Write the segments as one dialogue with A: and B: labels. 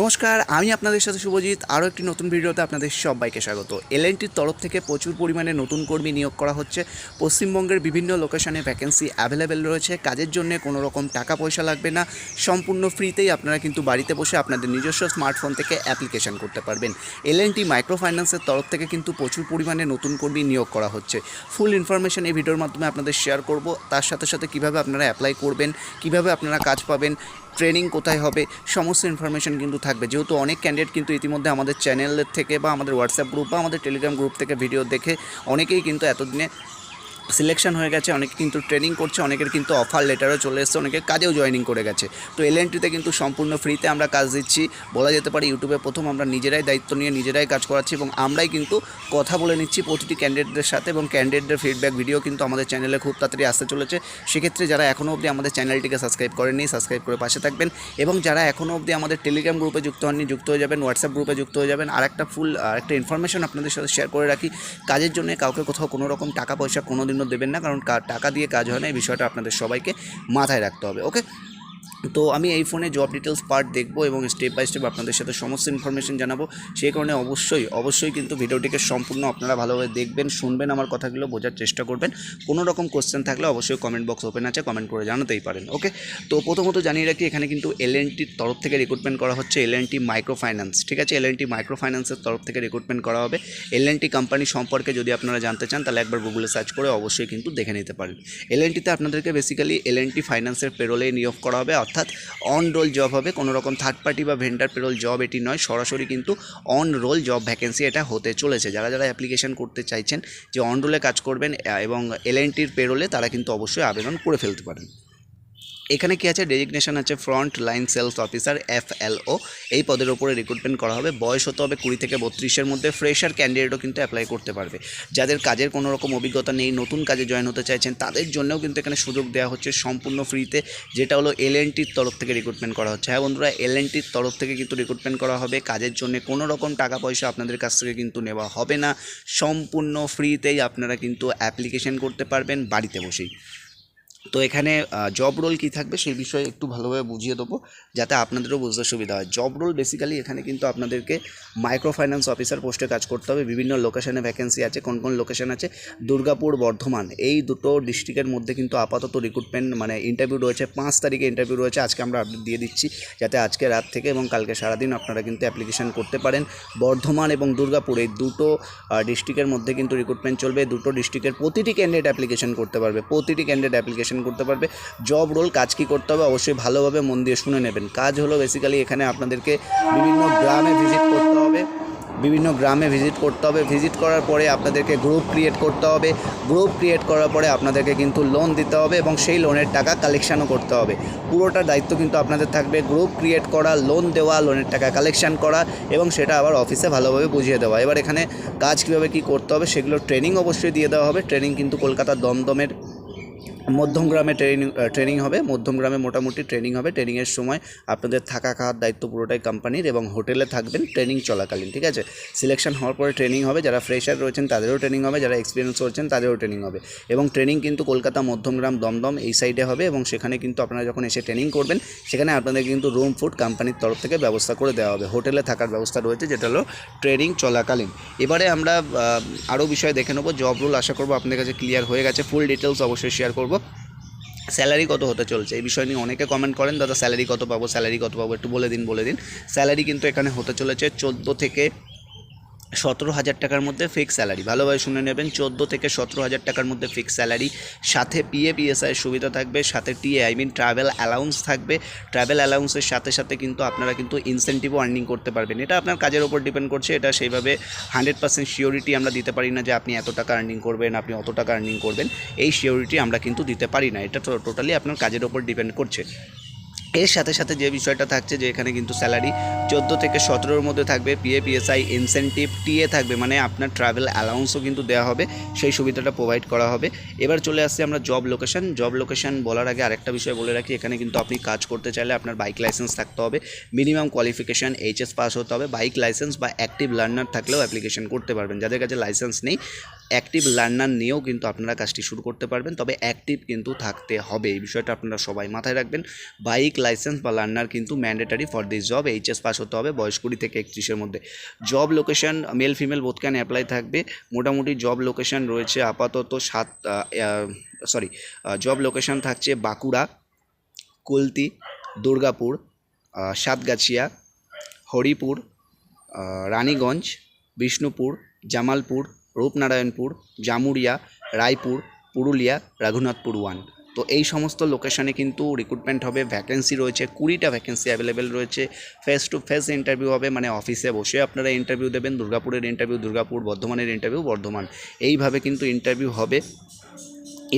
A: নমস্কার, আমি আপনাদের সাথে শুভজিৎ। আরও একটি নতুন ভিডিওতে আপনাদের সবাইকে স্বাগত। এলএনটির তরফ থেকে প্রচুর পরিমাণে নতুন কর্মী নিয়োগ করা হচ্ছে। পশ্চিমবঙ্গের বিভিন্ন লোকেশনে ভ্যাকেন্সি অ্যাভেলেবেল রয়েছে। কাজের জন্য কোনো রকম টাকা পয়সা লাগবে না। সম্পূর্ণ ফ্রিতেই আপনারা কিন্তু বাড়িতে বসে আপনাদের নিজস্ব স্মার্টফোন থেকে অ্যাপ্লিকেশন করতে পারবেন। এলএনটি মাইক্রো ফাইন্যান্সের তরফ থেকে কিন্তু প্রচুর পরিমাণে নতুন কর্মী নিয়োগ করা হচ্ছে। ফুল ইনফরমেশন এই ভিডিওর মাধ্যমে আপনাদের শেয়ার করব। তার সাথে সাথে কীভাবে আপনারা অ্যাপ্লাই করবেন, কীভাবে আপনারা কাজ পাবেন ট্রেনিং কোথায় হবে, সমস্ত ইনফরমেশন কিন্তু থাকবে। যেহেতু অনেক ক্যান্ডিডেট কিন্তু ইতিমধ্যে আমাদের চ্যানেলের থেকে বা আমাদের হোয়াটসঅ্যাপ গ্রুপ বা আমাদের টেলিগ্রাম গ্রুপ থেকে ভিডিও দেখে অনেকেই কিন্তু এতদিনে সিলেকশন হয়ে গেছে, অনেকে কিন্তু ট্রেনিং করছে, অনেকের কিন্তু অফার লেটারও চলে এসছে, অনেকে কাজেও জয়েনিং করে গেছে। তো এলএনটিতে কিন্তু সম্পূর্ণ ফ্রিতে আমরা কাজ দিচ্ছি। বলা যেতে পারে ইউটিউবে প্রথম আমরা নিজেরাই দায়িত্ব নিয়ে নিজেরাই কাজ করাচ্ছি এবং আমরাই কিন্তু কথা বলে নিচ্ছি প্রতিটি ক্যান্ডিডেটদের সাথে এবং ক্যান্ডিডেটদের ফিডব্যাক ভিডিও কিন্তু আমাদের চ্যানেলে খুব তাড়াতাড়ি আসতে চলেছে। সেক্ষেত্রে যারা এখনও অবধি আমাদের চ্যানেলটিকে সাবস্ক্রাইব করেননি সাবস্ক্রাইব করে পাশে থাকবেন এবং যারা এখনও অবধি আমাদের টেলিগ্রাম গ্রুপে যুক্ত হননি, যুক্ত হয়ে যাবেন হোয়াটসঅ্যাপ গ্রুপে যুক্ত হয়ে যাবেন। আর একটা ফুল আর একটা ইনফরমেশন আপনাদের সাথে শেয়ার করে রাখি। কাজের জন্য কাউকে কোথাও কোনো রকম টাকা পয়সা কোনো দিনও দেবেন না, কারণ টাকা দিয়ে কাজ হয় না, এই বিষয়টা আপনাদের সবাইকে মাথায় রাখতে হবে, ওকে? তো আমি এই ফোনে জব ডিটেলস পার্ট দেখব এবং স্টেপ বাই স্টেপ আপনাদের সাথে সমস্ত ইনফরমেশন জানাব। সেই কারণে অবশ্যই অবশ্যই কিন্তু ভিডিওটিকে সম্পূর্ণ আপনারা ভালোভাবে দেখবেন, শুনবেন, আমার কথাগুলো বোঝার চেষ্টা করবেন। কোনো রকম কোশ্চেন থাকলে অবশ্যই কমেন্ট বক্স ওপেন আছে কমেন্ট করে জানাতেই পারেন ওকে তো প্রথমত জানিয়ে রাখি, এখানে কিন্তু এলএনটির তরফ থেকে রিক্রুটমেন্ট করা হচ্ছে এলএনটি মাইক্রো ফাইন্যান্স ঠিক আছে? এলএনটি মাইক্রো ফাইন্যান্সের তরফ থেকে রিক্রুটমেন্ট করা হবে। এলএনটি কোম্পানি সম্পর্কে যদি আপনারা জানতে চান, তাহলে একবার গুগলে সার্চ করে অবশ্যই কিন্তু দেখে নিতে পারেন। এলএনটিতে আপনাদেরকে বেসিক্যালি এলএনটি ফাইন্যান্সের পেরোলে নিয়োগ করা হবে অর্থাৎ অন রোল জব হবে, কোনো রকম থার্ড পার্টি বা ভেন্ডার পেরোল জব এটি নয়, সরাসরি কিন্তু অন রোল জব ভ্যাকেন্সি এটা হতে চলেছে। যারা যারা অ্যাপ্লিকেশন করতে চাইছেন যে অন রোলে কাজ করবেন এবং এলএনটির পেরোলে তারা কিন্তু অবশ্যই আবেদন করে ফেলতে পারেন। এখানে কি আছে? ডেজিগনেশন আছে front line sales officer F O এই পদের ওপরে রিক্রুটমেন্ট করা হবে। বয়স হতে হবে কুড়ি থেকে বত্রিশের মধ্যে। ফ্রেশার ক্যান্ডিডেটও কিন্তু অ্যাপ্লাই করতে পারবে। যাদের কাজের কোনো রকম অভিজ্ঞতা নেই, নতুন কাজে জয়েন হতে চাইছেন, তাদের জন্যও কিন্তু এখানে সুযোগ দেওয়া হচ্ছে সম্পূর্ণ ফ্রিতে যেটা হলো এলএনটির তরফ থেকে রিক্রুটমেন্ট করা হচ্ছে। হ্যাঁ বন্ধুরা এলএনটির তরফ থেকে কিন্তু রিক্রুটমেন্ট করা হবে। কাজের জন্য কোনো রকম টাকা পয়সা আপনাদের কাছ থেকে কিন্তু নেওয়া হবে না। সম্পূর্ণ ফ্রিতেই আপনারা কিন্তু অ্যাপ্লিকেশন করতে পারবেন বাড়িতে বসেই। তো এখানে জব রোল কী থাকবে সেই বিষয়ে একটু ভালোভাবে বুঝিয়ে দেবো, যাতে আপনাদেরও বুঝতে সুবিধা হয়। জব রোল বেসিক্যালি এখানে কিন্তু আপনাদেরকে মাইক্রো ফাইন্যান্স অফিসার পোস্টে কাজ করতে হবে। বিভিন্ন লোকেশনে ভ্যাকেন্সি আছে, কোন কোন লোকেশন আছে? দুর্গাপুর, বর্ধমান, এই দুটো ডিস্ট্রিক্টের মধ্যে কিন্তু আপাতত রিক্রুটমেন্ট মানে ইন্টারভিউ রয়েছে। পাঁচ তারিখে ইন্টারভিউ রয়েছে। আজকে আমরা আপডেট দিয়ে দিচ্ছি, যাতে আজকে রাত থেকে এবং কালকে সারাদিন আপনারা কিন্তু অ্যাপ্লিকেশন করতে পারেন। বর্ধমান এবং দুর্গাপুর, এই দুটো ডিস্ট্রিক্টের মধ্যে কিন্তু রিক্রুটমেন্ট চলবে। দুটো ডিস্ট্রিক্টের প্রতিটি ক্যান্ডিডেট অ্যাপ্লিকেশন করতে পারবে। প্রতিটি ক্যান্ডিডেট অ্যাপ্লিকেশন করতে পারবে। জব রোল কাজ কী করতে হবে অবশ্যই ভালোভাবে মন দিয়ে শুনে নেবেন। কাজ হলো বেসিক্যালি এখানে আপনাদেরকে বিভিন্ন গ্রামে ভিজিট করতে হবে, বিভিন্ন গ্রামে ভিজিট করতে হবে। ভিজিট করার পরে আপনাদেরকে গ্রুপ ক্রিয়েট করতে হবে। গ্রুপ ক্রিয়েট করার পরে আপনাদেরকে কিন্তু লোন দিতে হবে এবং সেই লোনের টাকা কালেকশানও করতে হবে। পুরোটা দায়িত্ব কিন্তু আপনাদের থাকবে। গ্রুপ ক্রিয়েট করা লোন দেওয়া লোনের টাকা কালেকশান করা এবং সেটা আবার অফিসে ভালোভাবে বুঝিয়ে দেওয়া। এবার এখানে কাজ কীভাবে কী করতে হবে সেগুলো ট্রেনিং অবশ্যই দিয়ে দেওয়া হবে। ট্রেনিং কিন্তু কলকাতার দমদমের মধ্যমগ্রামে ট্রেনিং ট্রেনিং হবে, মধ্যমগ্রামে মোটামুটি ট্রেনিং হবে। ট্রেনিংয়ের সময় আপনাদের থাকা খাওয়ার দায়িত্ব পুরোটাই কোম্পানির এবং হোটেলে থাকবেন ট্রেনিং চলাকালীন, ঠিক আছে? সিলেকশন হওয়ার পরে ট্রেনিং হবে, যারা ফ্রেশার রয়েছেন তাদেরও ট্রেনিং হবে, যারা এক্সপিরিয়েন্স রয়েছেন তাদেরও ট্রেনিং হবে। এবং ট্রেনিং কিন্তু কলকাতা, মধ্যমগ্রাম, দমদম এই সাইডে হবে এবং সেখানে কিন্তু আপনারা যখন এসে ট্রেনিং করবেন, সেখানে আপনাদের কিন্তু রুম ফুড কোম্পানির তরফ থেকে ব্যবস্থা করে দেওয়া হবে। হোটেলে থাকার ব্যবস্থা রয়েছে, যেটা হলো ট্রেনিং চলাকালীন। এবারে আমরা আরও বিষয় দেখে নেব জব রুল আশা করব আপনাদের কাছে ক্লিয়ার হয়ে গেছে। ফুল ডিটেলস অবশ্যই শেয়ার করব। স্যালারি কত হতে চলছে? এই বিষয় নিয়ে অনেকে কমেন্ট করেন, দাদা, স্যালারি কত পাবো? স্যালারি কত পাবো? একটু বলে দিন বলে দিন। স্যালারি কিন্তু এখানে হতে চলেছে চোদ্দ থেকে সতেরো হাজার টাকার মধ্যে ফিক্স স্যালারি ভালোভাবে শুনে নেবেন, চোদ্দ থেকে সতেরো হাজার টাকার মধ্যে ফিক্স স্যালারি সাথে পিএ পিএসআই সুবিধা থাকবে, সাথে TA I mean travel allowance থাকবে। ট্রাভেল অ্যালাউন্সের সাথে সাথে কিন্তু আপনারা কিন্তু ইনসেন্টিভও আর্নিং করতে পারবেন। এটা আপনার কাজের ওপর ডিপেন্ড করছে, এটা সেইভাবে হান্ড্রেড পার্সেন্ট শিওরিটি আমরা দিতে পারি না যে আপনি এত টাকা আর্নিং করবেন, আপনি অত টাকা আর্নিং করবেন। এই শিওরিটি আমরা কিন্তু দিতে পারি না। এটা টোটালি আপনার কাজের ওপর ডিপেন্ড করছে। এর সাথে সাথে যে বিষয়টা থাকছে যে এখানে কিন্তু স্যালারি চোদ্দ থেকে সতেরোর মধ্যে থাকবে পিএ পিএসআই ইনসেন্টিভ টিএ থাকবে মানে আপনার ট্রাভেল অ্যালাউন্সও কিন্তু দেওয়া হবে, সেই সুবিধাটা প্রোভাইড করা হবে। এবার চলে আসছি আমরা জব লোকেশন জব লোকেশন বলার আগে আরেকটা বিষয় বলে রাখি, এখানে কিন্তু আপনি কাজ করতে চাইলে আপনার বাইক লাইসেন্স থাকতে হবে মিনিমাম কোয়ালিফিকেশান এইচএস পাস হতে হবে বাইক লাইসেন্স বা অ্যাক্টিভ লার্নার থাকলেও অ্যাপ্লিকেশন করতে পারবেন, যাদের কাছে লাইসেন্স নেই অ্যাক্টিভ লার্নার নিয়েও কিন্তু আপনারা কাজটি শুরু করতে পারবেন, তবে অ্যাক্টিভ কিন্তু থাকতে হবে। এই বিষয়টা আপনারা সবাই মাথায় রাখবেন। বাইক লাইসেন্স বা লার্নার কিন্তু mandatory for this job HS pass হতে হবে বয়স কুড়ি থেকে একত্রিশের মধ্যে। Job location male female both can apply থাকবে। মোটামুটি জব লোকেশন রয়েছে আপাতত সাত সরি জব লোকেশন থাকছে বাঁকুড়া, কুলতি, দুর্গাপুর সাতগাছিয়া, হরিপুর রানীগঞ্জ, বিষ্ণুপুর, জামালপুর রূপনারায়ণপুর জামুরিয়া রায়পুর, পুরুলিয়া, রঘুনাথপুর ওয়ান তো এই সমস্ত লোকেশানে কিন্তু রিক্রুটমেন্ট হবে ভ্যাকেন্সি রয়েছে, কুড়িটা ভ্যাকেন্সি অ্যাভেলেবেল রয়েছে। ফেস টু ফেস ইন্টারভিউ হবে মানে অফিসে বসে আপনারা ইন্টারভিউ দেবেন, দুর্গাপুরের ইন্টারভিউ দুর্গাপুর, বর্ধমানের ইন্টারভিউ বর্ধমান। এইভাবে কিন্তু ইন্টারভিউ হবে।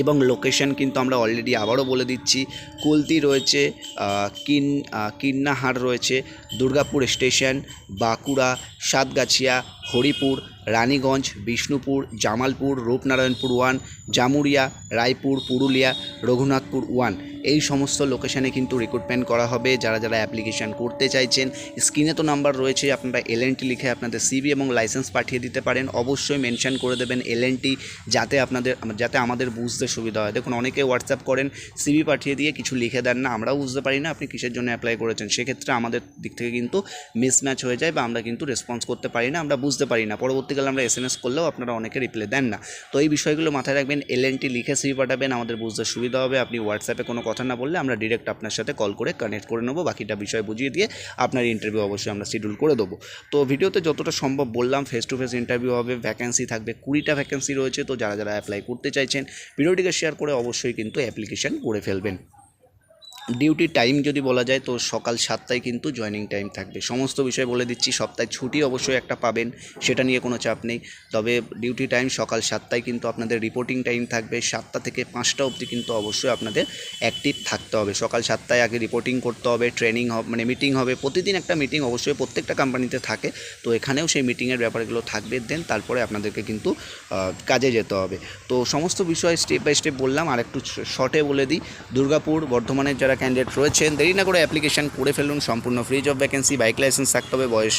A: এবং লোকেশন কিন্তু আমরা অলরেডি আবারও বলে দিচ্ছি, কুলতি রয়েছে কিন কিন্নাহার রয়েছে, Durgapur station Bankura, Satgachhia, Haripur Raniganj Bishnupur Jamalpur Rupnarayanpur one Jamuria Raipur Purulia Raghunathpur one. এই সমস্ত লোকেশানে কিন্তু রিক্রুটমেন্ট করা হবে। যারা যারা অ্যাপ্লিকেশান করতে চাইছেন স্ক্রিনে তো নাম্বার রয়েছে, আপনারা এলএনটি লিখে আপনাদের সিবি এবং লাইসেন্স পাঠিয়ে দিতে পারেন। অবশ্যই মেনশান করে দেবেন এলএনটি যাতে আপনাদের, যাতে আমাদের বুঝতে সুবিধা হয়। দেখুন, অনেকে হোয়াটসঅ্যাপ করেন সিবি পাঠিয়ে দিয়ে কিছু লিখে দেন না, আমরাও বুঝতে পারি না আপনি কিসের জন্য অ্যাপ্লাই করেছেন। সেক্ষেত্রে আমাদের দিক থেকে কিন্তু মিসম্যাচ হয়ে যায় বা আমরা কিন্তু রেসপন্স করতে পারি না, আমরা বুঝতে পারি না। পরবর্তীকালে আমরা এস এম এস করলেও আপনারা অনেকে রিপ্লাই দেন না। তো এই বিষয়গুলো মাথায় রাখবেন এলএনটি লিখে সিবি পাঠাবেন, আমাদের বুঝতে সুবিধা হবে। আপনি হোয়াটসঅ্যাপে কোনো কথা না বললে আমরা ডিরেক্ট আপনার সাথে কল করে কানেক্ট করে নেব, বাকিটা বিষয় বুঝিয়ে দিয়ে আপনার ইন্টারভিউ অবশ্যই আমরা শিডিউল করে দেবো। তো ভিডিওতে যতটা সম্ভব বললাম ফেস টু ফেস ইন্টারভিউ হবে ভ্যাকেন্সি থাকবে, কুড়িটা ভ্যাকেন্সি রয়েছে, তো যারা যারা অ্যাপ্লাই করতে চাইছেন, ভিডিওটিকে শেয়ার করে অবশ্যই কিন্তু অ্যাপ্লিকেশন করে ফেলবেন। ডিউটি টাইম যদি বলা যায় তো সকাল সাতটায় কিন্তু জয়নিং টাইম থাকবে। সমস্ত বিষয় বলে দিচ্ছি, সপ্তাহে ছুটি অবশ্যই একটা পাবেন, সেটা নিয়ে কোনো চাপ নেই। তবে ডিউটি টাইম সকাল সাতটায় কিন্তু আপনাদের রিপোর্টিং টাইম থাকবে, সাতটা থেকে পাঁচটা অবধি কিন্তু অবশ্যই আপনাদের অ্যাক্টিভ থাকতে হবে। সকাল সাতটায় আগে রিপোর্টিং করতে হবে ট্রেনিং হবে মানে মিটিং হবে, প্রতিদিন একটা মিটিং অবশ্যই প্রত্যেকটা কোম্পানিতে থাকে, তো এখানেও সেই মিটিংয়ের ব্যাপারগুলো থাকবে দেন তারপরে আপনাদেরকে কিন্তু কাজে যেতে হবে। তো সমস্ত বিষয় স্টেপ বাই স্টেপ বললাম আর একটু শর্টে বলে দিই। দুর্গাপুর, বর্ধমানের যারা ক্যান্ডিডেট রয়েছেন। দেরি না করে অ্যাপ্লিকেশন করে ফেলুন, সম্পূর্ণ free job vacancy bike licence থাকতে হবে, বয়স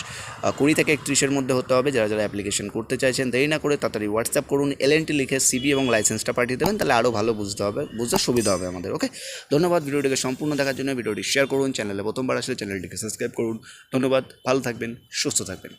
A: কুড়ি থেকে একত্রিশের মধ্যে হতে হবে। যারা যারা অ্যাপ্লিকেশন করতে চাইছেন, দেরি না করে তাড়াতাড়ি হোয়াটসঅ্যাপ করুন এলএনটি লিখে সিবি এবং লাইসেন্সটা পাঠিয়ে দেবেন, তাহলে আরও ভালো বুঝতে হবে, বুঝতে সুবিধা হবে আমাদের ওকে ধন্যবাদ ভিডিওটিকে সম্পূর্ণ দেখার জন্য, ভিডিওটি শেয়ার করুন চ্যানেলে প্রথমবার আসলে চ্যানেলটিকে সাবস্ক্রাইব করুন। ধন্যবাদ, ভালো থাকবেন, সুস্থ থাকবেন।